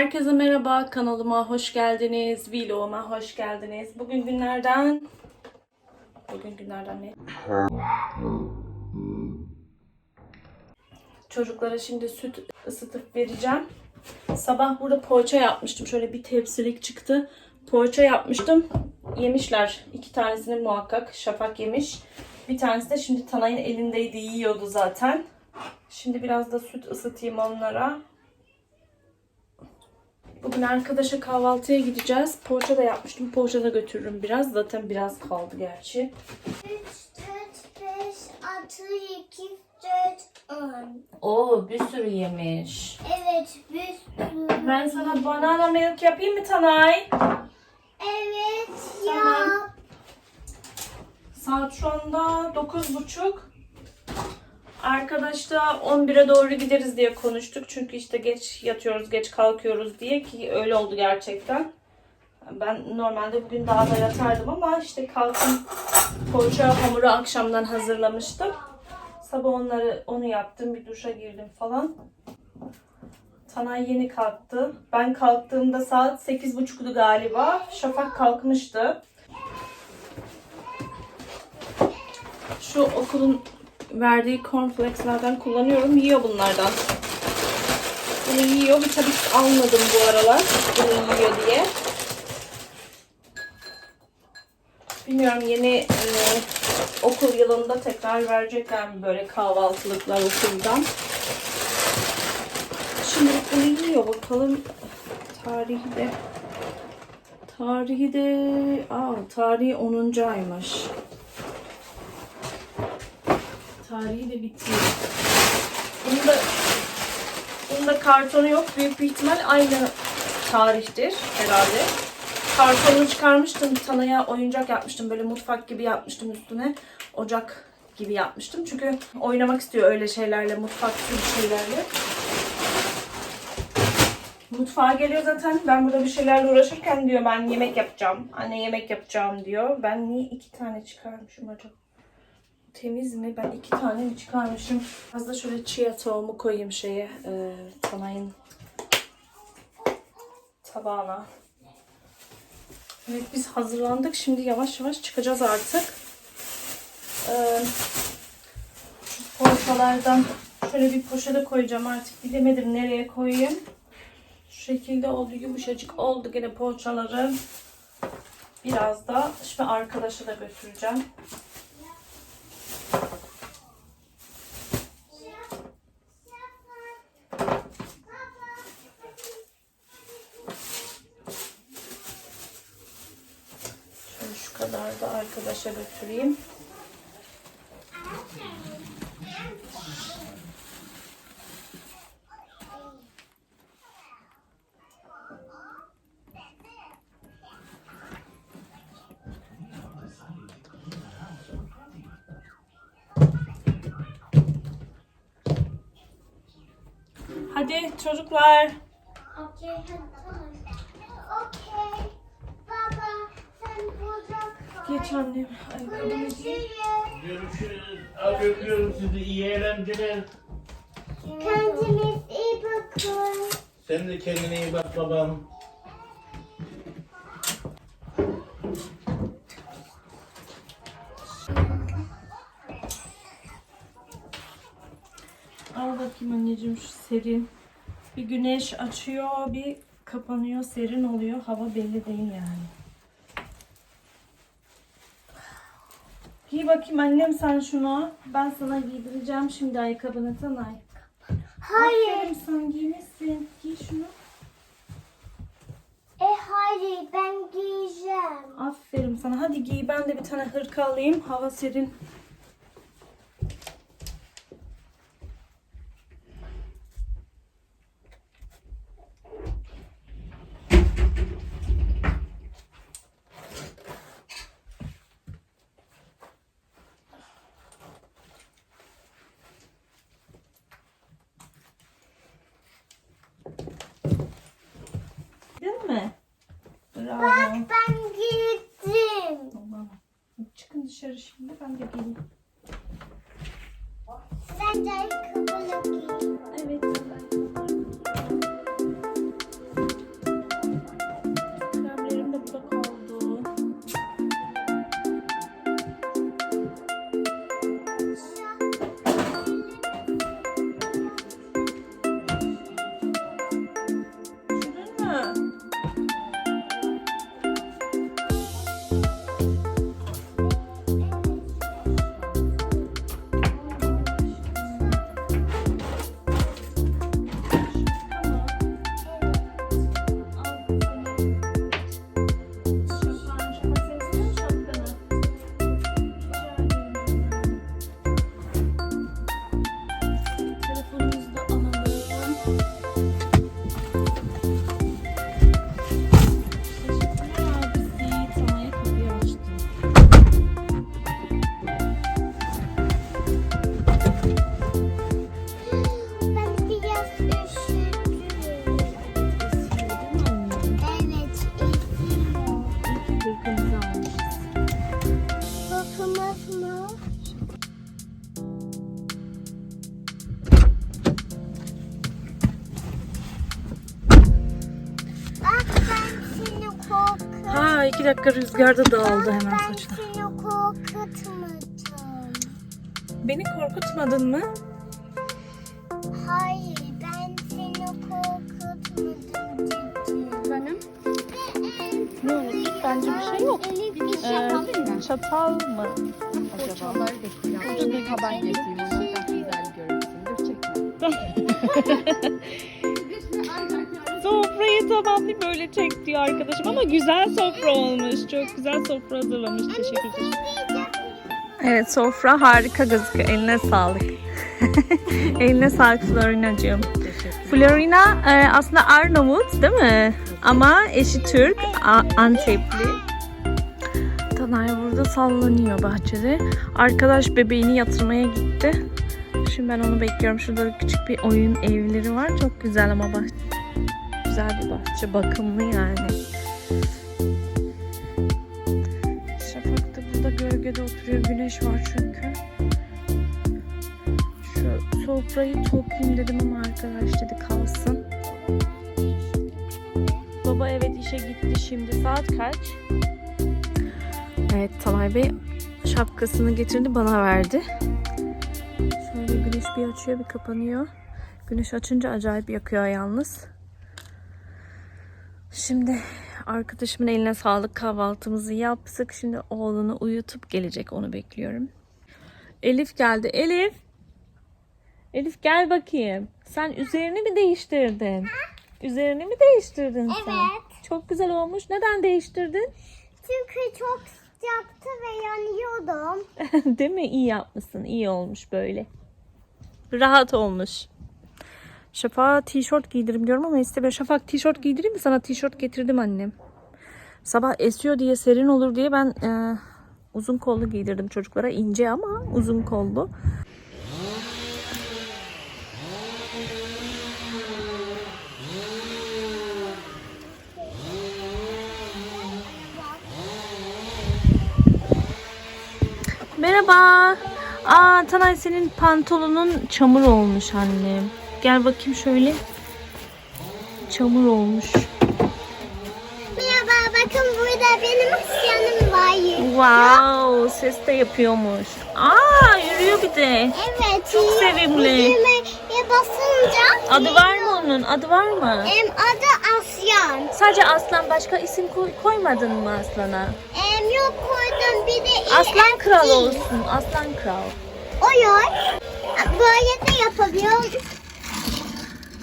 Herkese merhaba, kanalıma hoş geldiniz, vloguma hoş geldiniz. Bugün günlerden... Bugün günlerden ne? Çocuklara şimdi süt ısıtıp vereceğim. Sabah burada poğaça yapmıştım. Şöyle bir tepsilik çıktı. Poğaça yapmıştım. Yemişler. İki tanesini muhakkak Şafak yemiş. Bir tanesi de şimdi Tanay'ın elindeydi. Yiyordu zaten. Şimdi biraz da süt ısıtayım onlara. Bugün arkadaşa kahvaltıya gideceğiz. Poğaça da yapmıştım. Poğaça da götürürüm biraz. Zaten biraz kaldı gerçi. 3, 4, 5, 6, 2, 4, 10. Oo bir sürü yemiş. Evet, bir sürü. Ben sana banana milk yapayım mı Tanay? Evet Tamam. ya. Saat şu anda 9.30. Arkadaşla 11'e doğru gideriz diye konuştuk. Çünkü işte geç yatıyoruz, geç kalkıyoruz diye ki öyle oldu gerçekten. Ben normalde bugün daha da yatardım ama işte kalktım poğaça hamuru akşamdan hazırlamıştım. Sabah onları onu yaptım, bir duşa girdim falan. Tanay yeni kalktı. Ben kalktığımda saat 8.30'du galiba. Şafak kalkmıştı. Şu okulun verdiği cornflakeslerden kullanıyorum. Yiyor bunlardan. Bunu yiyor. Tabii ki almadım bu aralar. Bunu yiyor diye. Bilmiyorum yeni e, okul yılında tekrar verecekler mi böyle kahvaltılıklar okuldan. Şimdi bunu yiyor bakalım. Tarihi de tarihi de aa tarihi 10. aymış. Tarihi de bitiyor. Bunun da bunun da kartonu yok. Büyük bir ihtimal aynı tarihtir herhalde. Kartonunu çıkarmıştım. Tanaya oyuncak yapmıştım. Böyle mutfak gibi yapmıştım üstüne. Ocak gibi yapmıştım. Çünkü oynamak istiyor öyle şeylerle, mutfak gibi şeylerle. Mutfağa geliyor zaten. Ben burada bir şeylerle uğraşırken diyor ben yemek yapacağım. Anne yemek yapacağım diyor. Ben niye iki tane çıkarmışım acaba? Temiz mi? Ben iki tane mi çıkarmışım? Az da şöyle chia tohumu koyayım şeye. E, Tanay'ın tabağına. Evet biz hazırlandık. Şimdi yavaş yavaş çıkacağız artık. Ee, poğaçalardan şöyle bir poşete koyacağım artık. Bilemedim nereye koyayım. Şu şekilde oldu. Yumuşacık oldu gene poğaçaları. Biraz da şimdi arkadaşa da götüreceğim. Şöyle şu kadar da arkadaşa götüreyim. Hadi çocuklar. Okey, hadi. Okey. Baba, sen burada kal. Geç annem. Giy. Görüşürüz. Abi öpüyorum sizi. İyi eğlenceler. Kendiniz iyi bakın. Sen de kendine iyi bak babam. Al bakayım anneciğim şu serin. Bir güneş açıyor, bir kapanıyor, serin oluyor. Hava belli değil yani. Giy bakayım annem sen şunu. Ben sana giydireceğim şimdi ayakkabını Tanay. Hayır. Aferin sen giymişsin. Giy şunu. E hayır, ben giyeceğim. Aferin sana. Hadi giy. Ben de bir tane hırka alayım. Hava serin. Değil mi? Bravo. Bak ben giydim. Tamam. Dışarı şimdi ben de geleyim. olmaz mı? Ha iki dakika rüzgarda dağıldı hemen saçlar. Ben seni korkutmadım. Beni korkutmadın mı? Hayır. Çatal mı? poğaçaları getireyim. Ucuz bir tabak getireyim. Onu da güzel görünsün. Dur çekme. Sofrayı tamamlayıp böyle çek diyor arkadaşım ama güzel sofra olmuş. Çok güzel sofra hazırlamış. Teşekkür ederim. Evet sofra harika gözüküyor. Eline sağlık. Eline sağlık Florina'cığım. Florina e, aslında Arnavut değil mi? Ama eşi Türk, Antepli. Tanay burada sallanıyor bahçede. Arkadaş bebeğini yatırmaya gitti. Şimdi ben onu bekliyorum. Şurada da küçük bir oyun evleri var. Çok güzel ama bahçe. Güzel bir bahçe. Bakımlı yani. Şafak da burada gölgede oturuyor. Güneş var çünkü. Şu sofrayı toplayayım dedim ama arkadaş dedi kalsın. Baba evet işe gitti şimdi. Saat kaç? Evet Talay Bey şapkasını getirdi bana verdi. Şöyle güneş bir açıyor bir kapanıyor. Güneş açınca acayip yakıyor yalnız. Şimdi arkadaşımın eline sağlık kahvaltımızı yaptık. Şimdi oğlunu uyutup gelecek onu bekliyorum. Elif geldi. Elif. Elif gel bakayım. Sen üzerini mi değiştirdin? Üzerini mi değiştirdin sen? Evet. Çok güzel olmuş. Neden değiştirdin? Çünkü çok sıcaktı ve yanıyordum. Değil mi? İyi yapmışsın. İyi olmuş böyle. Rahat olmuş. Şafak'a tişört giydirim diyorum ama istemiyor. Şafak tişört giydireyim mi? Sana tişört getirdim annem. Sabah esiyor diye serin olur diye ben e, uzun kollu giydirdim çocuklara. ince ama uzun kollu. Merhaba. Aa Tanay senin pantolonun çamur olmuş annem. Gel bakayım şöyle. Çamur olmuş. Merhaba bakın burada benim asyanım var. Wow, ses de yapıyormuş. Aa, yürüyor bir de. Evet. Çok sevimli. Düğmeye basınca Adı var mı onun? Adı var mı? em, adı Asyan. Sadece aslan başka isim koy- koymadın mı aslana? Em, yok koydum bir de Aslan kral olsun. Aslan kral. Oluyor. Böyle de yapabiliyorum.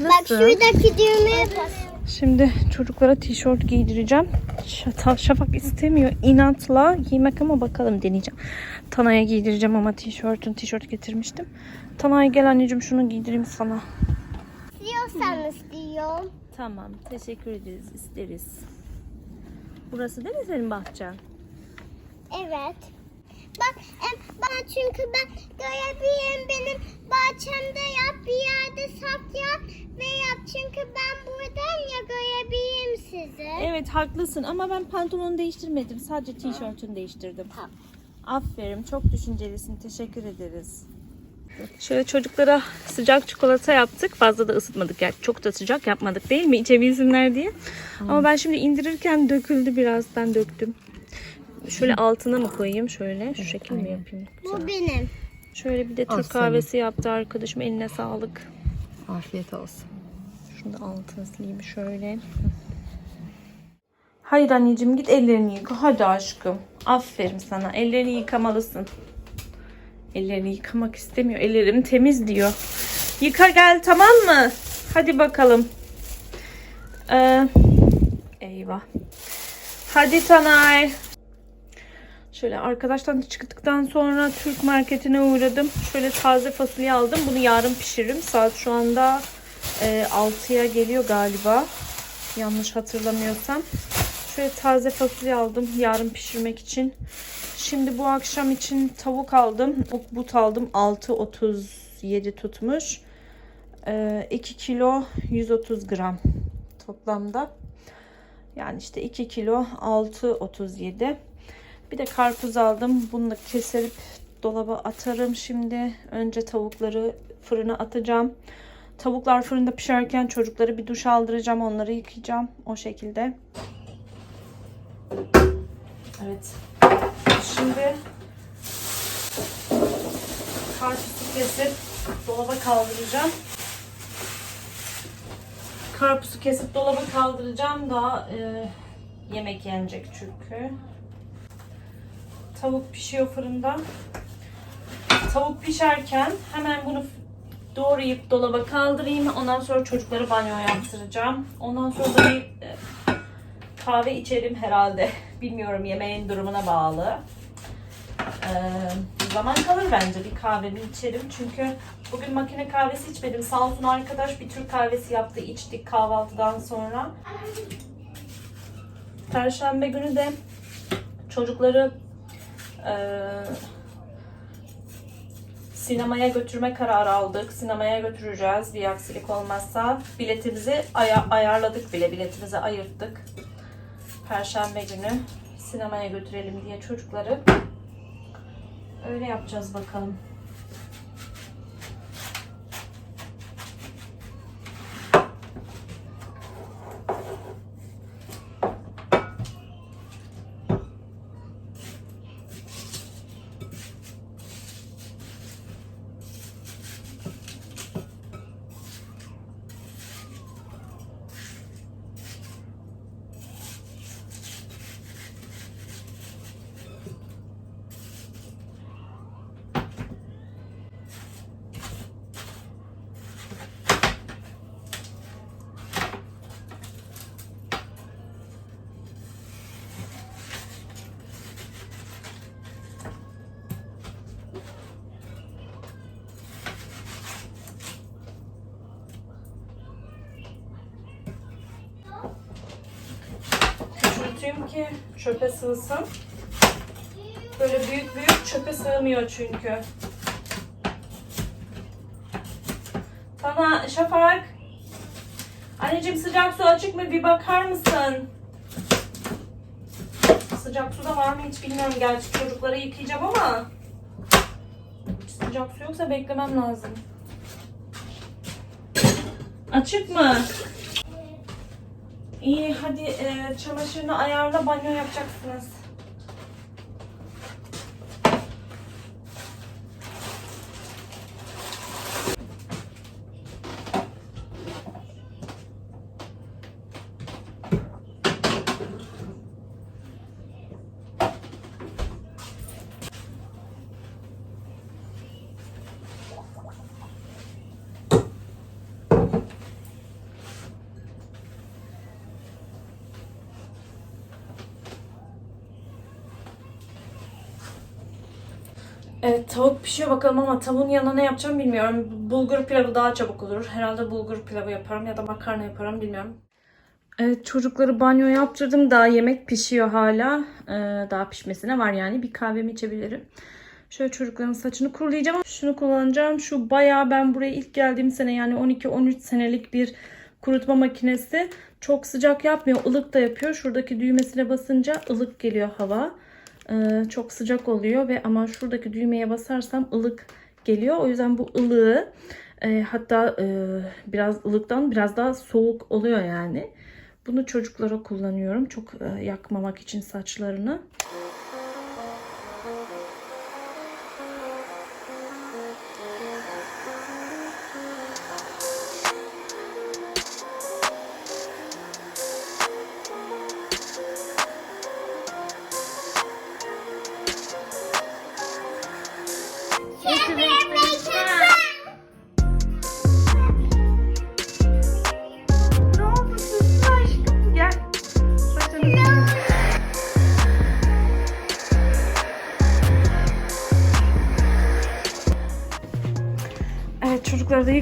Bak Nasıl? şuradaki düğmeye bas. Şimdi çocuklara tişört giydireceğim. Şata- Şafak istemiyor inatla giymek ama bakalım deneyeceğim. Tana'ya giydireceğim ama tişörtün tişört getirmiştim. Tanay gel anneciğim şunu giydireyim sana. İstiyorsanız diyorum. Tamam teşekkür ederiz isteriz. Burası değil mi senin bahçen? Evet. Bak em, ben çünkü ben görebilirim benim bahçemde yap bir yerde saklan ve yap çünkü ben buradan ya görebilirim sizi. Evet haklısın ama ben pantolonu değiştirmedim. Sadece tişörtünü değiştirdim. Tamam. Aferin çok düşüncelisin teşekkür ederiz. Şöyle çocuklara sıcak çikolata yaptık. Fazla da ısıtmadık. Yani çok da sıcak yapmadık değil mi? İçebilsinler diye. Ama ben şimdi indirirken döküldü biraz. Ben döktüm. Şöyle altına mı koyayım? Şöyle. Şu şekil mi yapayım? Bu benim. Şöyle bir de Türk Aferin. kahvesi yaptı arkadaşım. Eline sağlık. Afiyet olsun. Şunu da altına sileyim şöyle. Hayır anneciğim git ellerini yıka. Hadi aşkım. Aferin sana. Ellerini yıkamalısın. Ellerini yıkamak istemiyor. Ellerim temiz diyor. Yıka gel tamam mı? Hadi bakalım. Ee, eyvah. Hadi Tanay. Şöyle arkadaştan çıktıktan sonra Türk marketine uğradım. Şöyle taze fasulye aldım. Bunu yarın pişiririm. Saat şu anda e, 6'ya geliyor galiba. Yanlış hatırlamıyorsam. Şöyle taze fasulye aldım yarın pişirmek için. Şimdi bu akşam için tavuk aldım. But aldım. 6.37 tutmuş. E, 2 kilo 130 gram toplamda. Yani işte 2 kilo 6.37. Bir de karpuz aldım. Bunu da keserip dolaba atarım şimdi. Önce tavukları fırına atacağım. Tavuklar fırında pişerken çocukları bir duş aldıracağım. Onları yıkayacağım. O şekilde. Evet. Şimdi karpuzu kesip dolaba kaldıracağım. Karpuzu kesip dolaba kaldıracağım. Daha e, yemek yenecek çünkü. Tavuk pişiyor fırında. Tavuk pişerken hemen bunu doğrayıp dolaba kaldırayım. Ondan sonra çocukları banyo yaptıracağım. Ondan sonra da bir e, kahve içerim herhalde. Bilmiyorum yemeğin durumuna bağlı. Ee, zaman kalır bence bir kahvemi içerim. Çünkü bugün makine kahvesi içmedim. Sağ olsun arkadaş bir Türk kahvesi yaptı. içtik kahvaltıdan sonra. Perşembe günü de çocukları eee, sinemaya götürme kararı aldık. Sinemaya götüreceğiz bir aksilik olmazsa. Biletimizi aya- ayarladık bile. Biletimizi ayırttık. Perşembe günü sinemaya götürelim diye çocukları. Öyle yapacağız bakalım. Küçülteyim ki çöpe sığsın. Böyle büyük büyük çöpe sığmıyor çünkü. Sana Şafak. Anneciğim sıcak su açık mı? Bir bakar mısın? Sıcak su da var mı hiç bilmiyorum. Gerçi çocukları yıkayacağım ama sıcak su yoksa beklemem lazım. Açık mı? İyi hadi e, çamaşırını ayarla banyo yapacaksınız. Evet tavuk pişiyor bakalım ama tavuğun yanına ne yapacağım bilmiyorum. Bulgur pilavı daha çabuk olur. Herhalde bulgur pilavı yaparım ya da makarna yaparım bilmiyorum. Evet çocukları banyo yaptırdım. Daha yemek pişiyor hala. Ee, daha pişmesine var yani. Bir kahvemi içebilirim. Şöyle çocukların saçını kurulayacağım. Şunu kullanacağım. Şu bayağı ben buraya ilk geldiğim sene yani 12-13 senelik bir kurutma makinesi. Çok sıcak yapmıyor. ılık da yapıyor. Şuradaki düğmesine basınca ılık geliyor hava. Ee, çok sıcak oluyor ve ama şuradaki düğmeye basarsam ılık geliyor. O yüzden bu ılığı e, hatta e, biraz ılıktan biraz daha soğuk oluyor yani. Bunu çocuklara kullanıyorum. Çok e, yakmamak için saçlarını.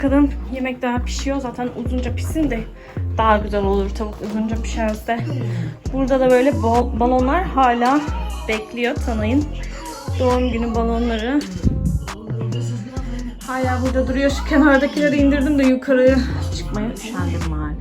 Yıkadım. Yemek daha pişiyor. Zaten uzunca pişsin de daha güzel olur tavuk uzunca pişerse. Burada da böyle balonlar hala bekliyor Tanay'ın doğum günü balonları. Hala burada duruyor. Şu kenardakileri indirdim de yukarıya çıkmaya üşendim maalesef.